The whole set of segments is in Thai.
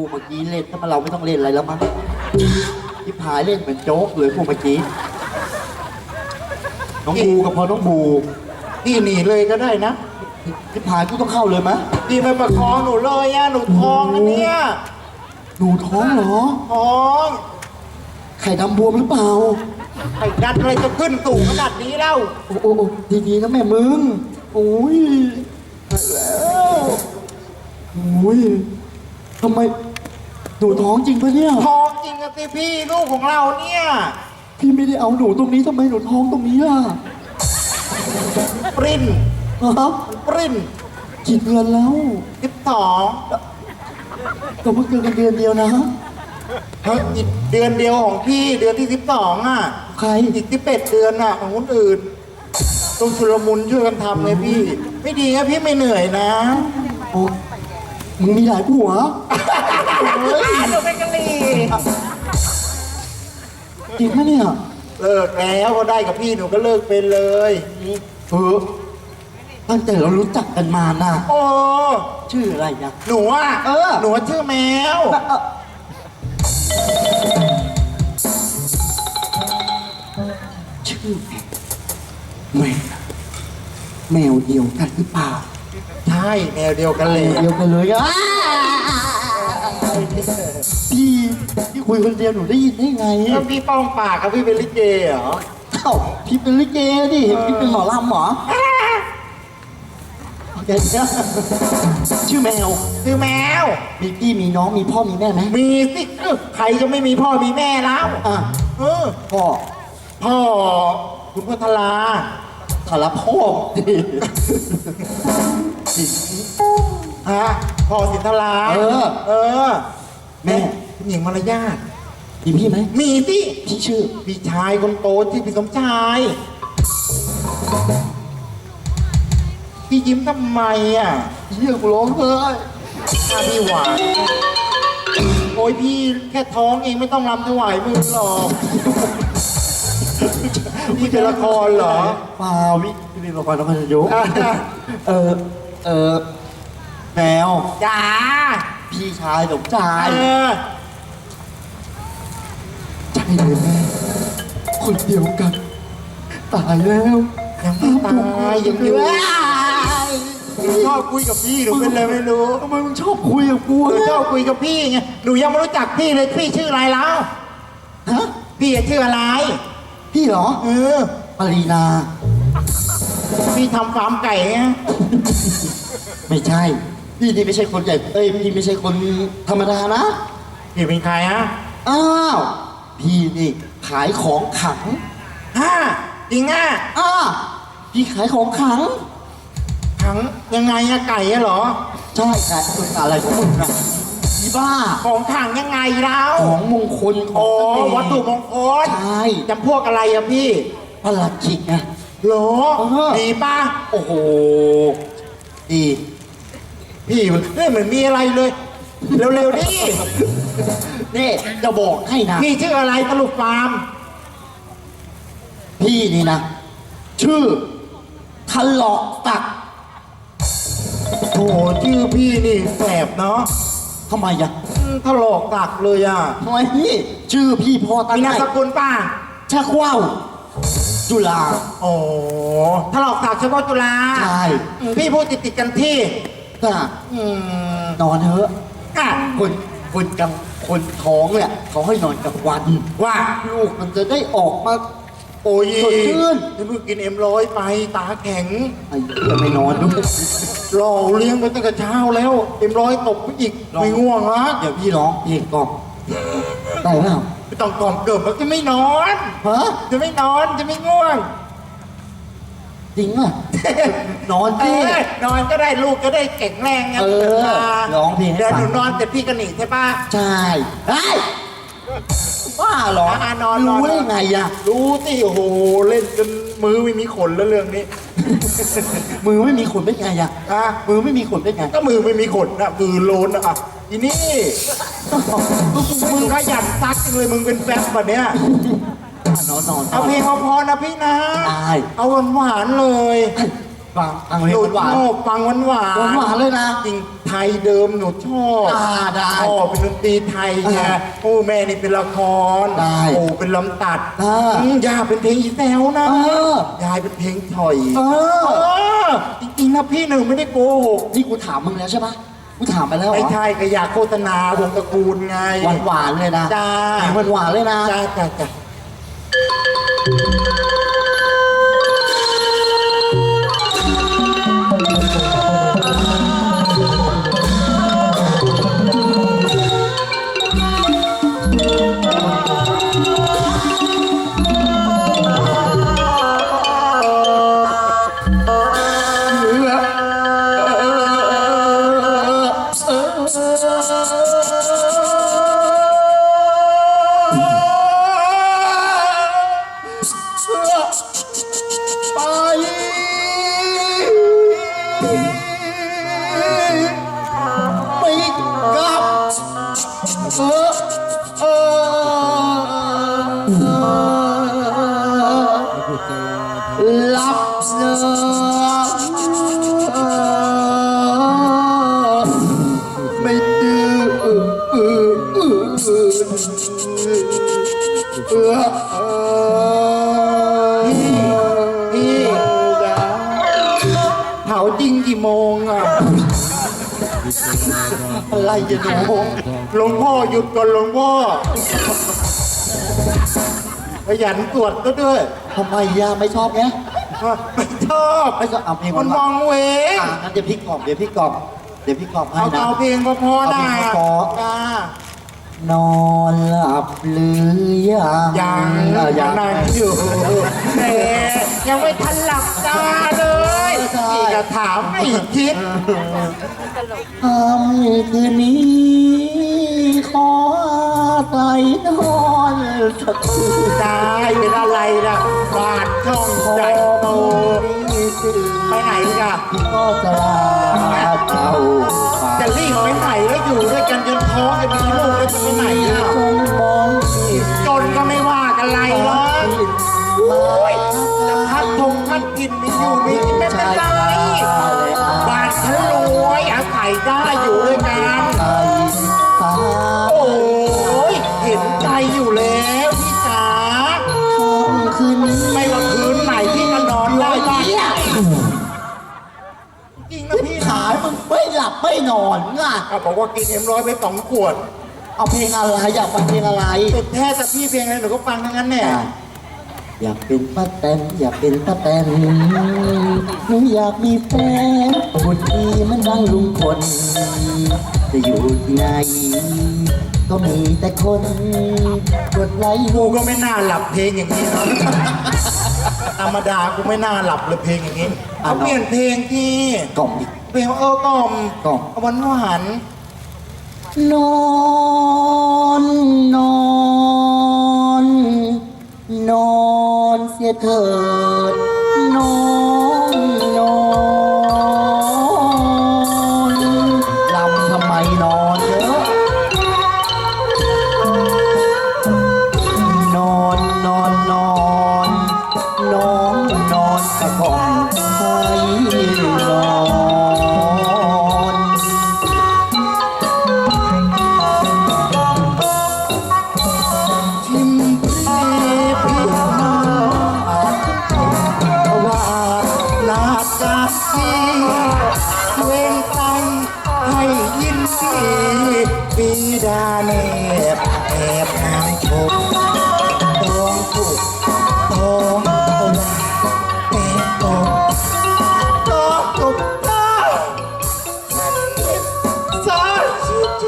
คู่เมื่อกี้เล่นถ้ามาเราไม่ต้องเล่นอะไรแล้วมั้งที่พายเล่นเหมือนโจ๊กเลยคู่เมื่อกี้ น้องบูกับพอน้องบูพี่หนีเลยก็ได้นะที่พายกูต้องเข้าเลยมะพี่ไม่ประคองหนูเลยอะหนูท้องนะเนี่ย หนูท้องเหรอ ท้องไข่ดำบวมหรือเปล่า ไอ้ดันอะไรจะขึ้นสูงขนาดนี้เล่า โอ้โอ้โอ้ดีๆนะแม่มึง โอ้ยตายแล้วโอ้ยทำไม หนูท้องจริงปะเนี่ย ท้องจริงอะสิพี่ลูกของเราเนี่ยพี่ไม่ได้เอาหนูตรงนี้ทำไมหนูท้องตรงนี้ล่ะปริ้นฮะปริ้นกี่เดือนแล้วสิบสองแต่ว่าเกินกันเดือนเดียวนะ เฮ้ยอีกเดือนเดียวของพี่เดือนที่สิบสองอะใคร อีกที่เป็ดเดือนอะของคนอื่นต้องชุลมุนช่วยกันทำเลยพี่ ไม่ดีนะพี่ไม่เหนื่อยนะ โอ้ มึงมีหลายผัวหนูเป็นกะลีจริงปะเนี่ยเลิกแล้วพอได้กับพี่หนูก็เลิกเป็นเลยเออตั้งแต่เรารู้จักกันมานะโอ้ชื่ออะไรนะหนูอะเออหนูชื่อแมวเอ่อชื่อแมวแมวเดียวกันหรือเปล่า ใช่แมวเดียวกันแมเลยวเดียวกันเลยอะพี่พี่คุยคนเดียวหนูได้ยินได้ไงแล้วพี่ป้องปากกับพี่เป็นลิเกเหรอเอ้าพี่เป็นลิเกดิเห็นพี่เป็นหมอลำเหรอโอเคชื่อแมวชื่อแมว มีพี่มีน้องมีพ่อมีแม่ไหมมีสิเอ้อใครจะไม่มีพ่อมีแม่แล้วอะเออพ่อพ่อคุณพัทลา สารพ่อดิสิฮะพ่อสินทลาเออ เออ แม่คุณหญิงมารยาทมีพี่ไหมมีสิพี่ชื่อ พี่ชายคนโตที่พี่สมชายพี่ยิ้มทำไมอะเยี่ยงร้องเลยหน้าพี่หวาน โอ้ยพี่แค่ท้องเองไม่ต้องรำถวายมือหรอก พี่เป็นละครเหรอ เปล่าพี่พี่เป็นละครละครยกอะ เออ เออแมวจ๋าพี่ชายสมชายเออใจเลยแม่คนเดียวกัน ตายแล้วยังไม่ตายยังอยู่หนูชอบคุยกับพี่หนูเป็นอะไรไม่รู้ทำไมมึงชอบคุยกับกูหนูเนี่ยชอบคุยกับพี่ไงหนูยังไม่รู้จักพี่เลยพี่ชื่ออะไรแล้วฮะพี่ชื่ออะไร พี่เหรอเออปรีนา พี่ทำฟาร์มไก่ไงไม่ใช่ พี่นี่ไม่ใช่คนใหญ่เอ้ยพี่ไม่ใช่คนธรรมดานะพี่เป็นใครฮะอ้าวพี่นี่ขายของขังฮะจริงอะอ้าพี่ขายของขัง ขังยังไงอะไก่อะเหรอ ใช่ขายอะไรของมึงนะ อีบ้า ของขังยังไงแล้วของมงคลขอโอ้งเสน่ห์วัตถุมงคลใช่จำพวกอะไรอะพี่ประหลัดขิกไงโหรอเออ ดีป่ะโอ้โห ดี พี่มันไม่เหมือนมีอะไรเลย เร็วๆดินี่จะบอกให้นะ พี่ชื่ออะไรตลุกฟาร์มพี่นี่นะ ชื่อทะเลาะตัก โอ้ชื่อพี่นี่แสบเนาะ ทำไมอะอืมถลอกตักเลยอะทำไมพี่ชื่อพี่พ่อตั้งมีนาให้มสกุลป่ะชักว่าวจุฬาโอ้ถลอกตักเฉพาะจุฬาใช่ อืมพี่พูดติดติดๆกันที่ก็อืมนอนเถอะอะคนคนกลางคนท้องเนี่ยเขาให้นอนกลางวัน ว่าลูกมันจะได้ออกมา โอ้ยสดชื่น นี่เพิ่งกินเอ็มร้อยไปตาแข็ง ไอ้เหี้ยไม่นอนด้วยรอเลี้ยงไปตั้งแต่เช้าแล้ว เอ็มร้อยตกไปอีกไม่ง่วงฮะเดี๋ยวพี่ร้องเพลงกล่อมได้เปล่าไม่ต้องกล่อมเกิดมันจะไม่นอน ฮะจะไม่นอนจะไม่ง่วงจริงอะ นอนเอพี่อนอนก็ได้ลูกก็ได้เก่งแรงไงเออมาร้องเพลงให้เดี๋ยวฟังหนูนอนเสร็จพี่ก็หนีใช่ปะ ใช่ไอ้ย บ้าเหรออะนอนนอน รู้ได้ไงอะรู้สิโอ้โหเล่นจนมือไม่มีขนแล้วเรื่องนี้ มือไม่มีขนได้ไงอะอะ มือไม่มีขนได้ไง ก็มือไม่มีขนนะมือโลนนะอะอีนี่มึงขยันซักจังเลยมึงเป็นแฟบแบบเนี้ยนอนนอนเอาเพลงเอาพอนะพี่นะ ได้ เอาหวานๆเลยพ ฟังฟังเพลหงนูหวานชอบฟังหวานหวานหวานหวานๆเลยนะ จริงไทยเดิมหนูชอบอ่าได้ชอบเป็นดนตรีไทยไงอ่าโอ้แม่นี่เป็นละครได้โอ้เป็นลำตัดอ่าอืมย่าเป็นเพลงอีแซวนะเออยายเป็นเพลงถอยเออเออจริงๆนะพี่หนึ่งไม่ได้โกหกนี่กูถามมึงแล้วใช่ปะกูถามไปแล้วเหรไม่อใช่ก็อยากโฆษณาวงตระกูลไง หวานหวานๆเลยนะจ้า หวานหวานๆเลยนะ จ้าจ้าจ้า ลับเนอะไม่ดื้อเออเออเออเออเออพี่เผาจริงกี่โมงอะ อะไรจะหนูหลวงพ่อหยุดก่อนหลวงพ่อ ขยันตรวจก็ด้วยทำไมยาไม่ชอบไงไม่ชอบไม่ชอบเอาเพลงมันมองเวงอ่างั้นเดี๋ยวพี่กรอบเดี๋ยวพี่กรอบเดี๋ยวพี่กรอบให้เอานะ เอาเพลงก็พอนะเอาเพลงก็พอ จ้า นอนหลับหรือยังยังอะยัยังงนั่งอยู่แหมยังไม่ทันหลับตาเลยพี่จะถามไม่คิดทำคืนนี้ ขอใส่นอ นสักคืนได้เป็นอะไรล่ะบาดช่องใจโตไม่ไปไหนล่ะก็จะลาเจ้าจะรีบไปไหนแล้วอยู่ด้วยกันจนท้องจะมีลูกแล้วจะไปไหนล่ะจนก็ไม่ว่ากันไรหรอกโอ้ยจะพัดทงพัดกินมีอยู่มีกินไม่เป็นไรบ้านฉันรวยอาศัยได้อยู่ด้วยกัน คืนนี้ไม่ว่าคืนไหนพี่ก็นอนได้บ้านจริงนะพี่ขายมึงไม่หลับไม่นอนไงเขาบอกว่ากินเอ็มร้อยไปสองขวด เอาเพลงอะไรอยากฟังเพลงอะไร สุดแท้แต่พี่เพลงอะไรหนูก็ฟังทั้งนั้นแน่อยากเป็นป้าแตนอยากเป็นป้าแตนหนูอยากมีแฟนคนดีมันดังลุงพล จะอยู่ที่ไหนก็มีแต่คนกดไลค์กูลูกก็ไม่น่าหลับเพลงอย่างนี้นะธรรมดากูไม่น่าหลับเลยเพลงอย่างนี้เอาเปลี่ยนเพลงที่กล่อมอีกเพลงเออกล่อมกล่อมหวานหวานนอนนอน นอนเสียเถิด ดาเนบแอบนางชมตองถูกตองว่าไว้แอบตองตองถูกตองสาธุช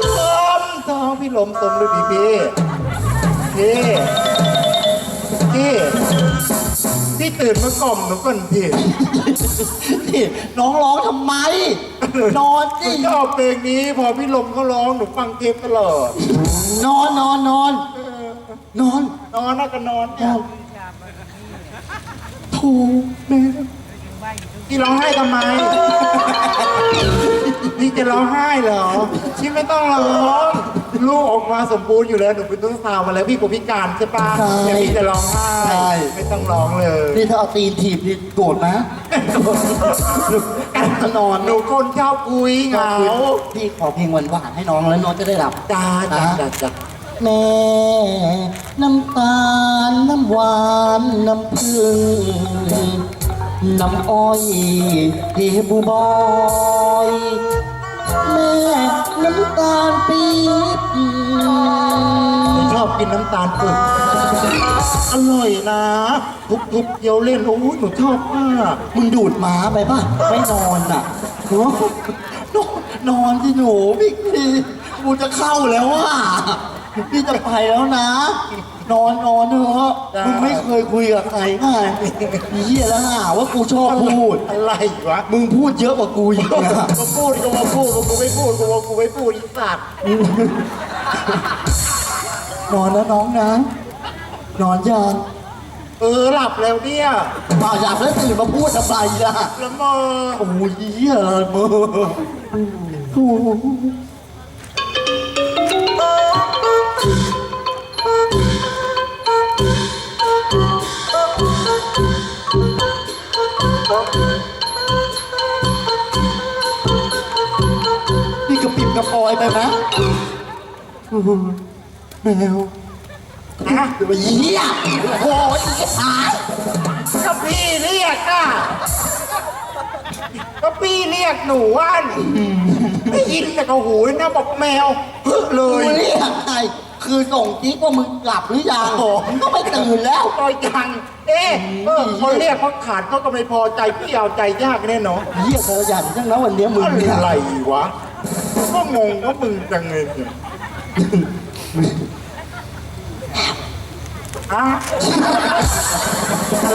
มตองพี่ลมตมฤดีพี่พี่พี่ พี่ตื่นมากล่อมหนูก่อนพี่นี่น้องร้องทำไม นอนหสินูชอบเพลงนี้ พอพี่ลมเขาร้องหนูฟังเทปตลอดนอนนอนนอนนอนนอนน่าก็นอนเนี่ยถูกแม่พี่ร้องไห้ทำไมพี่จะร้องไห้เหรอพี่ไม่ต้องร้อง ลูกออกมาสมบูรณ์อยู่แล้วหนูเป็นต้นสาวมาแล้วพี่กบพิการใช่ปะใช่อย่าพี่จะร้องไห้ใช่ ไม่ต้องร้องเลยนี่ถ้าเอาตีนถีบนี่โกรธนะการนอนหนูคนชอบคุยเหงาพี่ขอเพลงหวานๆให้น้องแล้วน้องจะได้หลับ จ้าจ้าจ้าจ้าแม่น้ำตาลน้ำหวานน้ำพึ่งน้ำอ้อยเฮบูบอย แม่น้ำตาลปี๊บชอบกินน้ำตาลปี๊บอร่อยนะทุบทุบๆเคี้ยวเล่นโอ้ยหนูชอบมากมึงดูดหมาไปป่ะไม่นอนอะโอ้นอนนอนที่หนูพี่พี่กูจะเข้าแล้วอะ พี่จะไปแล้วนะ นอนนอนเถอะมึงไม่เคยคุยกับใครไงเฮียแล้วหาว่ากูชอบพูด อะไรวะ มึงพูดเยอะกว่ากูอีกนะก็พูดก็มาพูดก็กูไม่พูดก็มากูไม่พูดอีสัตว์นอนนะน้องนะ นอนยังเออหลับแล้วเนี่ยมาอยากแล้วตื่นมาพูดทำไมล่ะแล้วมอโอ้ยเหี้ยเลยมึง โอ้โหนี่กระปิบกระปอยไปไหมโอ้โหแมวฮะเหี้ยโอ้ยอีหายก็พี่เรียกอะก็พี่เรียกหนูอะได้ยินแต่กับหูนะบอกแมวพึกเลกูยเรียกใคร คือส่งจิ๊กว่ามึงหลับหรือยังมึงก็ไม่ตื่นแล้ว ต่อยยังเอ๊ะเออเขาเรียกเขาขาดเขาก็ไม่พอใจพี่เอาใจยากแน่เนอนเหี้ยขยันจังนะวันเนี้ยมึงเนี่ย อะไรวะก็งงว่ามึงจังเลยเนี่ยอะอะ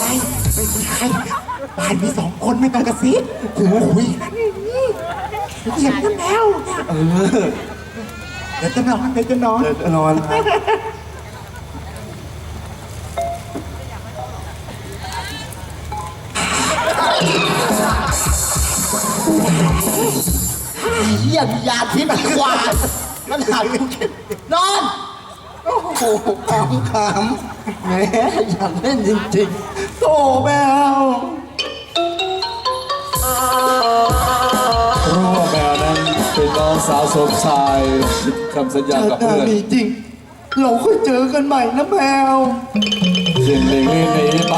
ไรไม่มีใครบ้านมีสองคนไม่ต้องกระซิบโอ้ยเหยียบกันแล้วเออ เดี๋ยวจะนอนเดี๋ยวจะนอนเดี๋ยวจะนอนเหี้ยมียาทิพย์กว่ามันหันกูคิดนอน โอ้โหขำขำแหมอยากเล่นจริงๆโตแมว สาวสมชายคำสัญญาชากับติหน้าเพื่อนมีจริง เราค่อยเจอกันใหม่นะแมว เสียงเพลงนี้หนีไป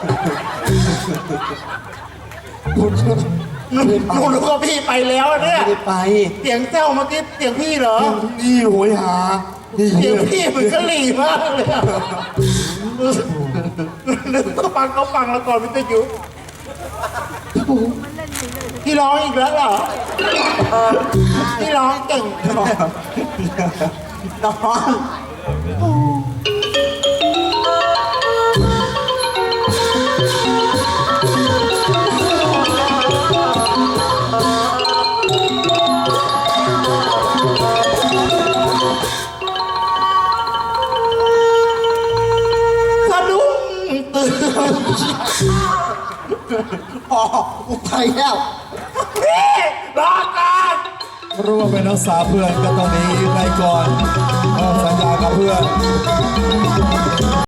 ทยุกูจะหนูหนูนึกว่าพี่ไปแล้วเนี่ย ไม่ได้ไปเสียงเจ้าเมื่อกี้เสียงพี่เหรอ นี่โหยหานี่เสียงพี่เหมือนกะหรี่มากเลยอะนึกว่าฟังเขาฟังแล้วก่อนวิทยุพี่ร้องอีกแล้วเหรอพี่ร้องเก่งนอน อกูไปแล้วรอก่อนรู้ว่าเป็นนักศึกษาเพื่อนก็ต้องหนีไปก่อนเพราะสัญญากับเพื่อน